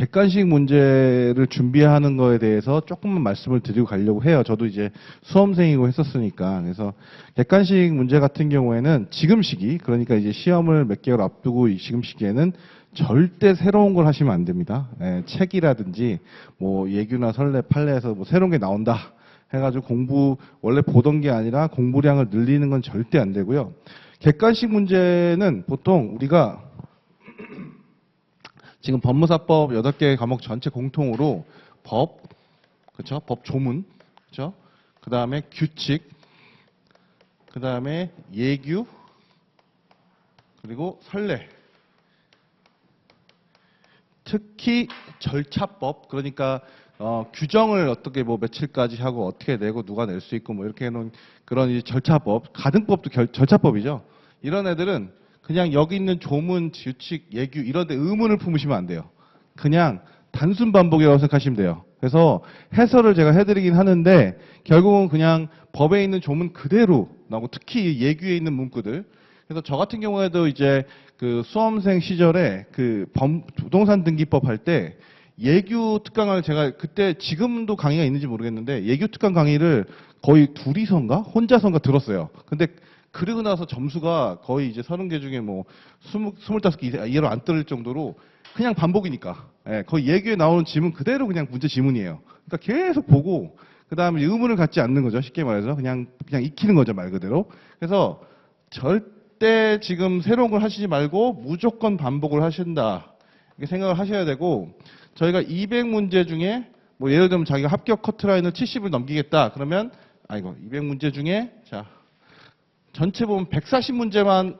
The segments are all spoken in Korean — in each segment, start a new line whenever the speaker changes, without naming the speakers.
객관식 문제를 준비하는 거에 대해서 조금만 말씀을 드리고 가려고 해요. 저도 이제 수험생이고 했었으니까. 그래서 객관식 문제 같은 경우에는 지금 시기, 그러니까 이제 시험을 몇 개월 앞두고 이 지금 시기에는 절대 새로운 걸 하시면 안 됩니다. 예, 책이라든지 뭐 예규나 설레, 판례에서 뭐 새로운 게 나온다. 해가지고 공부 원래 보던 게 아니라 공부량을 늘리는 건 절대 안 되고요. 객관식 문제는 보통 우리가 지금 법무사법 8개 과목 전체 공통으로 법, 그렇죠? 법 조문, 그렇죠? 그 다음에 규칙, 그 다음에 예규, 그리고 선례. 특히 절차법, 그러니까 어, 규정을 어떻게 뭐 며칠까지 하고 어떻게 내고 누가 낼 수 있고 뭐 이렇게 해놓은 그런 절차법, 가등법도 결- 절차법이죠. 이런 애들은 그냥 여기 있는 조문, 규칙, 예규 이런 데 의문을 품으시면 안 돼요. 그냥 단순 반복이라고 생각하시면 돼요. 그래서 해설을 제가 해드리긴 하는데 결국은 그냥 법에 있는 조문 그대로 나오고 특히 예규에 있는 문구들. 그래서 저 같은 경우에도 이제 그 수험생 시절에 그 범- 부동산 등기법 할 때 예규 특강을 제가 그때 지금도 강의가 있는지 모르겠는데 예규 특강 강의를 거의 둘이선가 혼자선가 들었어요. 근데 그러고 나서 점수가 거의 이제 서른 개 중에 뭐 스무 스물다섯 개 이하로 안 떨어질 정도로 그냥 반복이니까 예, 거의 예규에 나오는 지문 그대로 그냥 문제 지문이에요. 그러니까 계속 보고 그 다음에 의문을 갖지 않는 거죠. 쉽게 말해서 그냥 그냥 익히는 거죠 말 그대로. 그래서 절대 지금 새로운 걸 하시지 말고 무조건 반복을 하신다. 이렇게 생각을 하셔야 되고 저희가 200문제 중에 뭐 예를 들면 자기가 합격 커트라인을 70을 넘기겠다. 그러면 아이고 200문제 중에 자 전체 보면 140문제만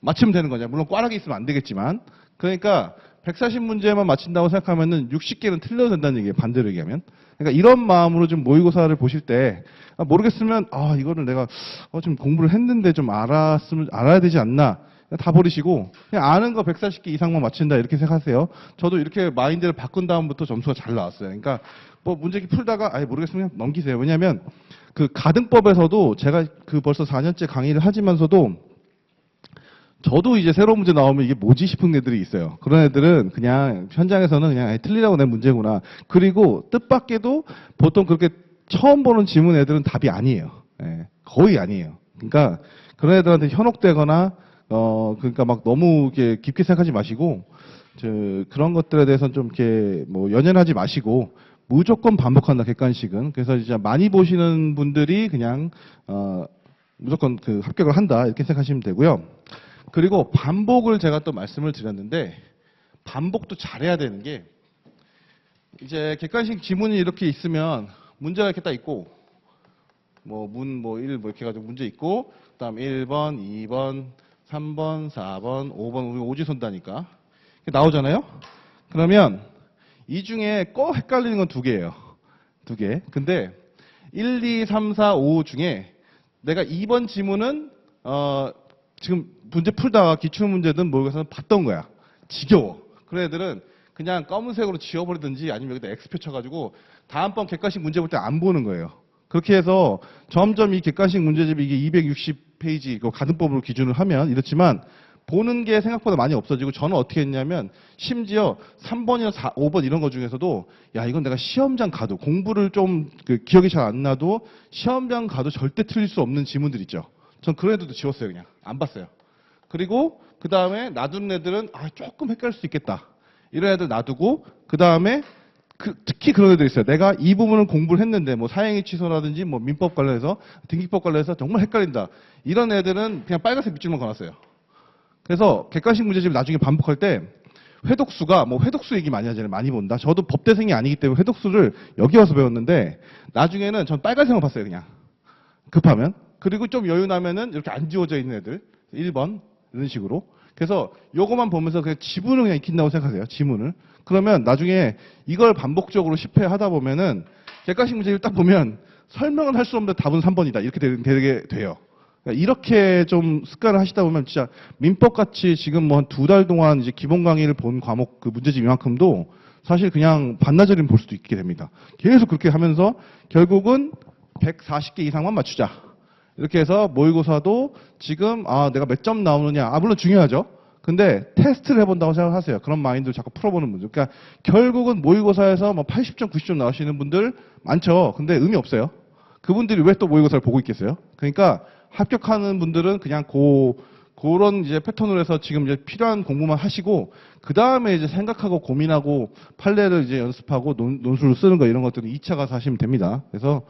맞추면 되는 거냐. 물론 꽈락이 있으면 안 되겠지만. 그러니까 140문제만 맞춘다고 생각하면은 60개는 틀려도 된다는 얘기예요. 반대로 얘기하면. 그러니까 이런 마음으로 좀 모의고사를 보실 때 아, 모르겠으면 아 이거를 내가 어, 좀 공부를 했는데 좀 알았으면 알아야 되지 않나. 다 버리시고 그냥 아는 거 140개 이상만 맞춘다 이렇게 생각하세요. 저도 이렇게 마인드를 바꾼 다음부터 점수가 잘 나왔어요. 그러니까 뭐 문제기 풀다가 아예 모르겠으면 넘기세요. 왜냐하면 그 가등법에서도 제가 그 벌써 4년째 강의를 하지만서도 저도 이제 새로운 문제 나오면 이게 뭐지 싶은 애들이 있어요. 그런 애들은 그냥 현장에서는 그냥 아이, 틀리라고 낸 문제구나. 그리고 뜻밖에도 보통 그렇게 처음 보는 지문 애들은 답이 아니에요. 예, 거의 아니에요. 그러니까 그런 애들한테 현혹되거나 어 그러니까 막 너무 이렇게 깊게 생각하지 마시고 저 그런 것들에 대해서는 좀 이렇게 뭐 연연하지 마시고 무조건 반복한다 객관식은 그래서 진짜 많이 보시는 분들이 그냥 어 무조건 그 합격을 한다 이렇게 생각하시면 되고요. 그리고 반복을 제가 또 말씀을 드렸는데 반복도 잘해야 되는 게 이제 객관식 지문이 이렇게 있으면 문제가 이렇게 딱 있고 뭐 문 뭐 1 뭐 이렇게 해가지고 문제 있고 그 다음 1번, 2번, 3번, 4번, 5번 우리 오지선다니까 나오잖아요. 그러면 이 중에 꼭 헷갈리는 건 두 개예요. 두 개. 근데 1, 2, 3, 4, 5 중에 내가 2번 지문은 어 지금 문제 풀다가 기출 문제든 모의고사는 봤던 거야. 지겨워. 그런 애들은 그냥 검은색으로 지워버리든지 아니면 여기다 X표 쳐가지고 다음번 객관식 문제 볼 때 안 보는 거예요. 그렇게 해서 점점 이 객관식 문제집이 이게 260 페이지 그 가등법으로 기준을 하면 이렇지만 보는 게 생각보다 많이 없어지고 저는 어떻게 했냐면 심지어 3번이나 4, 5번 이런 거 중에서도 야 이건 내가 시험장 가도 공부를 좀 그 기억이 잘 안 나도 시험장 가도 절대 틀릴 수 없는 지문들 있죠. 전 그런 애들도 지웠어요 그냥 안 봤어요. 그리고 그 다음에 놔두는 애들은 아 조금 헷갈릴 수 있겠다. 이런 애들 놔두고 그 다음에 그- 특히 그런 애들 있어요. 내가 이 부분을 공부를 했는데 뭐 사행위 취소라든지 뭐 민법 관련해서 등기법 관련해서 정말 헷갈린다. 이런 애들은 그냥 빨간색 밑줄만 걸었어요. 그래서 객관식 문제집 나중에 반복할 때 회독수가 뭐 회독수 얘기 많이 하잖아요. 많이 본다. 저도 법대생이 아니기 때문에 회독수를 여기 와서 배웠는데 나중에는 전 빨간색만 봤어요. 그냥 급하면. 그리고 좀 여유 나면은 이렇게 안 지워져 있는 애들 1번 이런 식으로. 그래서 요거만 보면서 그냥 지문을 그냥 익힌다고 생각하세요. 지문을. 그러면 나중에 이걸 반복적으로 10회 하다 보면은 객관식 문제를 딱 보면 설명을 할수 없는데 답은 3번이다. 이렇게 되- 되게 돼요. 그러니까 이렇게 좀 습관을 하시다 보면 진짜 민법 같이 지금 뭐 한 두 달 동안 이제 기본 강의를 본 과목 그 문제집 이만큼도 사실 그냥 반나절이면 볼 수도 있게 됩니다. 계속 그렇게 하면서 결국은 140개 이상만 맞추자. 이렇게 해서 모의고사도 지금 아 내가 몇 점 나오느냐 아 물론 중요하죠. 근데 테스트를 해본다고 생각하세요. 그런 마인드를 자꾸 풀어보는 분들. 그러니까 결국은 모의고사에서 뭐 80점, 90점 나오시는 분들 많죠. 근데 의미 없어요. 그분들이 왜 또 모의고사를 보고 있겠어요? 그러니까 합격하는 분들은 그냥 고 그런 이제 패턴으로 해서 지금 이제 필요한 공부만 하시고 그 다음에 이제 생각하고 고민하고 판례를 이제 연습하고 논, 논술을 쓰는 거 이런 것들은 2차 가서 하시면 됩니다. 그래서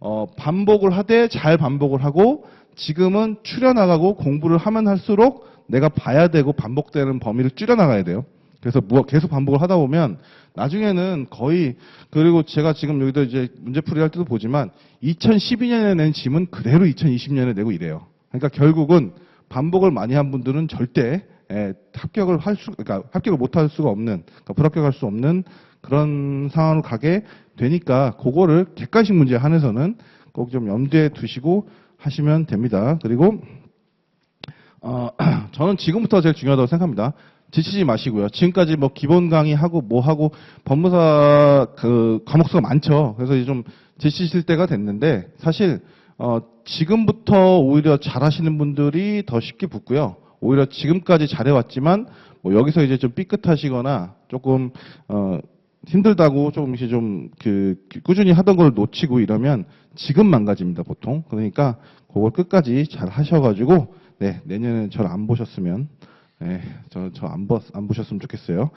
어, 반복을 하되 잘 반복을 하고 지금은 추려나가고 공부를 하면 할수록 내가 봐야 되고 반복되는 범위를 줄여나가야 돼요. 그래서 뭐 계속 반복을 하다 보면 나중에는 거의 그리고 제가 지금 여기도 이제 문제풀이 할 때도 보지만 2012년에 낸 짐은 그대로 2020년에 내고 이래요. 그러니까 결국은 반복을 많이 한 분들은 절대 예, 합격을 할 수, 그러니까 합격을 못 할 수가 없는, 그러니까 불합격할 수 없는 그런 상황으로 가게 되니까 그거를 객관식 문제 한해서는 꼭 좀 염두에 두시고 하시면 됩니다. 그리고 어, 저는 지금부터 제일 중요하다고 생각합니다. 지치지 마시고요. 지금까지 뭐 기본 강의하고 뭐 하고 법무사 그 과목 수가 많죠. 그래서 이제 좀 지치실 때가 됐는데 사실 어, 지금부터 오히려 잘하시는 분들이 더 쉽게 붙고요. 오히려 지금까지 잘해왔지만 뭐 여기서 이제 좀 삐끗하시거나 조금 어, 힘들다고 조금씩 좀 그 꾸준히 하던 걸 놓치고 이러면 지금 망가집니다 보통. 그러니까 그걸 끝까지 잘 하셔가지고 네 내년에 저를 안 보셨으면 네, 저저안 안 보셨으면 좋겠어요.